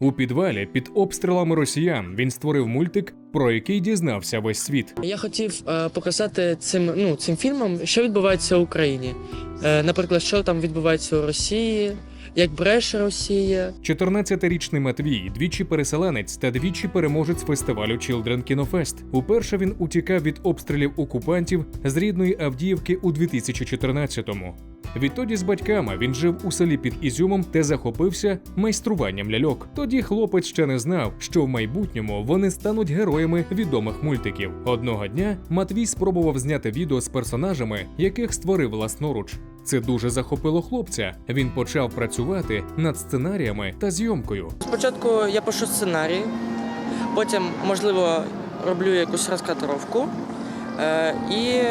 У підвалі під обстрілами росіян він створив мультик, про який дізнався весь світ. Я хотів е, показати цим, ну, цим фільмом, що відбувається в Україні. Е, наприклад, що там відбувається у Росії, як бреше Росія. 14-річний Матвій, двічі переселенець та двічі переможець фестивалю Children Kino Fest. Уперше він утікав від обстрілів окупантів з рідної Авдіївки у 2014-му. Відтоді з батьками він жив у селі під Ізюмом та захопився майструванням ляльок. Тоді хлопець ще не знав, що в майбутньому вони стануть героями відомих мультиків. Одного дня Матвій спробував зняти відео з персонажами, яких створив власноруч. Це дуже захопило хлопця. Він почав працювати над сценаріями та зйомкою. Спочатку я пишу сценарій, потім, можливо, роблю якусь розкадровку е, і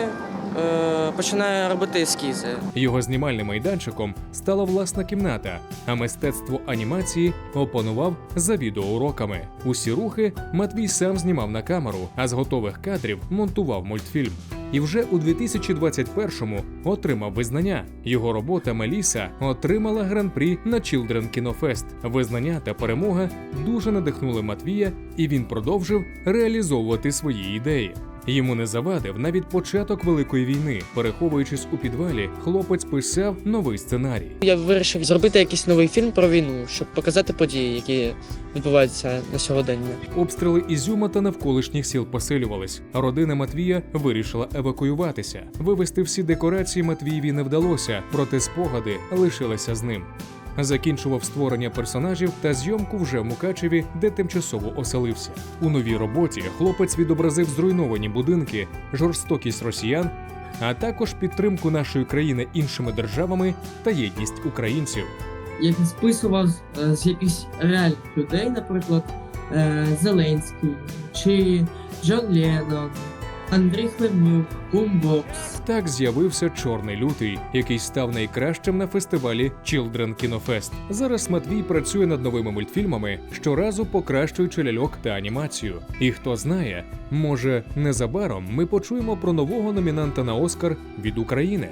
е, починаю робити ескізи. Його знімальним майданчиком стала власна кімната, а мистецтво анімації опанував за відеоуроками. Усі рухи Матвій сам знімав на камеру, а з готових кадрів монтував мультфільм. І вже у 2021-му отримав визнання. Його робота Меліса отримала гран-прі на Children Kino Fest. Визнання та перемога дуже надихнули Матвія, і він продовжив реалізовувати свої ідеї. Йому не завадив навіть початок великої війни. Переховуючись у підвалі, хлопець писав новий сценарій. Я вирішив зробити якийсь новий фільм про війну, щоб показати події, які відбуваються на сьогодення. Обстріли Ізюма та навколишніх сіл посилювались. Родина Матвія вирішила евакуюватися. Вивезти всі декорації Матвієві не вдалося, проте спогади лишилися з ним. Закінчував створення персонажів та зйомку вже в Мукачеві, де тимчасово оселився. У новій роботі хлопець відобразив зруйновані будинки, жорстокість росіян, а також підтримку нашої країни іншими державами та єдність українців. я списував з, е, якихось реальних людей, наприклад, е, Зеленський чи Джон Леннон, Андрій Хлебнюк, Бумбокс. Так з'явився Чорний лютий, який став найкращим на фестивалі Children Кінофест. Зараз Матвій працює над новими мультфільмами, щоразу покращуючи ляльок та анімацію. І хто знає, може незабаром ми почуємо про нового номінанта на Оскар від України.